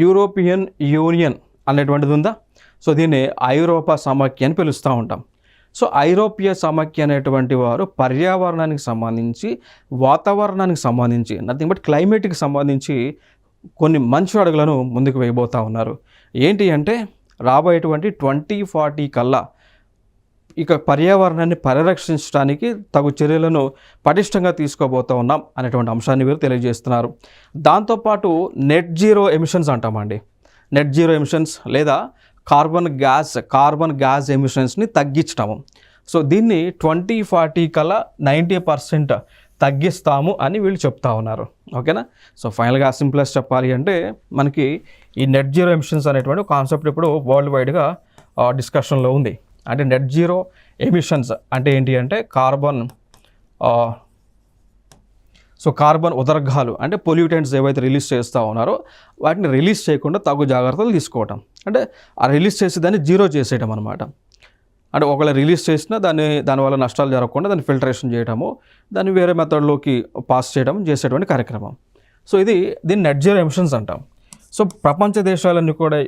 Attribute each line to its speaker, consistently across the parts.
Speaker 1: European union అనేటువంటిది ఉందా? So దీన్ని ఐరోపా సమాఖ్య అని పిలుస్తూ ఉంటాం. సో ఐరోపియ సమాఖ్య అనేటువంటి వారు పర్యావరణానికి సంబంధించి వాతావరణానికి సంబంధించి నథింగ్ బట్ క్లైమేట్కి సంబంధించి కొన్ని మంచి అడుగులను ముందుకు వేయబోతూ ఉన్నారు. ఏంటి అంటే రాబోయేటువంటి ట్వంటీ ఫార్టీ కల్లా ఇక పర్యావరణాన్ని పరిరక్షించడానికి తగు చర్యలను పటిష్టంగా తీసుకోబోతూ ఉన్నాం అనేటువంటి అంశాన్ని వీరు తెలియజేస్తున్నారు. దాంతోపాటు నెట్ జీరో ఎమిషన్స్ అంటామండి. నెట్ జీరో ఎమిషన్స్ లేదా కార్బన్ గ్యాస్ కార్బన్ గ్యాస్ ఎమిషన్స్ని తగ్గించటము. సో దీన్ని ట్వంటీ ఫార్టీ కల్లా నైంటీ పర్సెంట్ తగ్గిస్తాము అని వీళ్ళు చెప్తా ఉన్నారు. ఓకేనా? సో ఫైనల్గా సింప్లెస్ చెప్పాలి అంటే మనకి ఈ నెట్ జీరో ఎమిషన్స్ అనేటువంటి కాన్సెప్ట్ ఇప్పుడు వరల్డ్ వైడ్గా డిస్కషన్లో ఉంది. అంటే నెట్ జీరో ఎమిషన్స్ అంటే ఏంటి అంటే కార్బన్ సో కార్బన్ ఉదర్గాలు అంటే పొల్యూటెంట్స్ ఏవైతే రిలీజ్ చేస్తూ ఉన్నారో వాటిని రిలీజ్ చేయకుండా తగు జాగ్రత్తలు తీసుకోవటం. అంటే ఆ రిలీజ్ చేసి దాన్ని జీరో చేసేయటం అనమాట అంటే ఒకవేళ రిలీజ్ చేసినా దాన్ని దానివల్ల నష్టాలు జరగకుండా దాన్ని ఫిల్టరేషన్ చేయడము దాన్ని వేరే మెథడ్లోకి పాస్ చేయడం చేసేటువంటి కార్యక్రమం. సో ఇది దీన్ని నెట్ జీరో ఎమిషన్స్ అంటాం. సో ప్రపంచ దేశాలన్నీ కూడా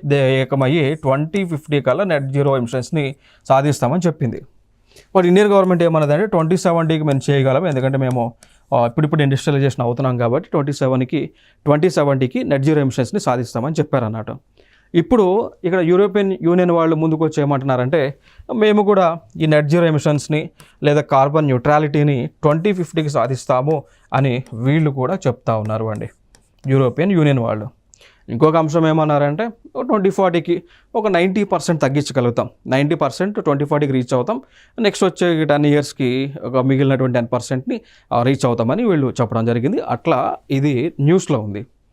Speaker 1: ఏకమయ్యి ట్వంటీ ఫిఫ్టీ కల్లా నెట్ జీరో ఎమిషన్స్ని సాధిస్తామని చెప్పింది. బట్ ఇండియన్ గవర్నమెంట్ ఏమన్నదంటే ట్వంటీ సెవెంటీకి మేము చేయగలం ఎందుకంటే మేము ఇప్పుడిప్పుడు ఇండస్ట్రియలైజేషన్ అవుతున్నాం కాబట్టి ట్వంటీ సెవెన్కి ట్వంటీ సెవెంటీకి నెట్ జీరో ఎమిషన్స్ని సాధిస్తామని చెప్పారు అన్నట్టు ఇప్పుడు ఇక్కడ యూరోపియన్ యూనియన్ వాళ్ళు ముందుకు వచ్చి ఏమంటున్నారంటే మేము కూడా ఈ నెట్ జీరో ఎమిషన్స్ని లేదా కార్బన్ న్యూట్రాలిటీని ట్వంటీ ఫిఫ్టీకి సాధిస్తాము అని వీళ్ళు కూడా చెప్తా ఉన్నారు అండి. యూరోపియన్ యూనియన్ వాళ్ళు. ఇంకొక అంశం ఏమన్నారంటే ట్వంటీ ఫార్టీకి ఒక నైంటీ పర్సెంట్ తగ్గించగలుగుతాం. నైంటీ పర్సెంట్ ట్వంటీ ఫార్టీకి రీచ్ అవుతాం. నెక్స్ట్ వచ్చే టెన్ ఇయర్స్కి ఒక మిగిలినటువంటి టెన్ పర్సెంట్ని రీచ్ అవుతామని వీళ్ళు చెప్పడం జరిగింది. అట్లా ఇది న్యూస్లో ఉంది.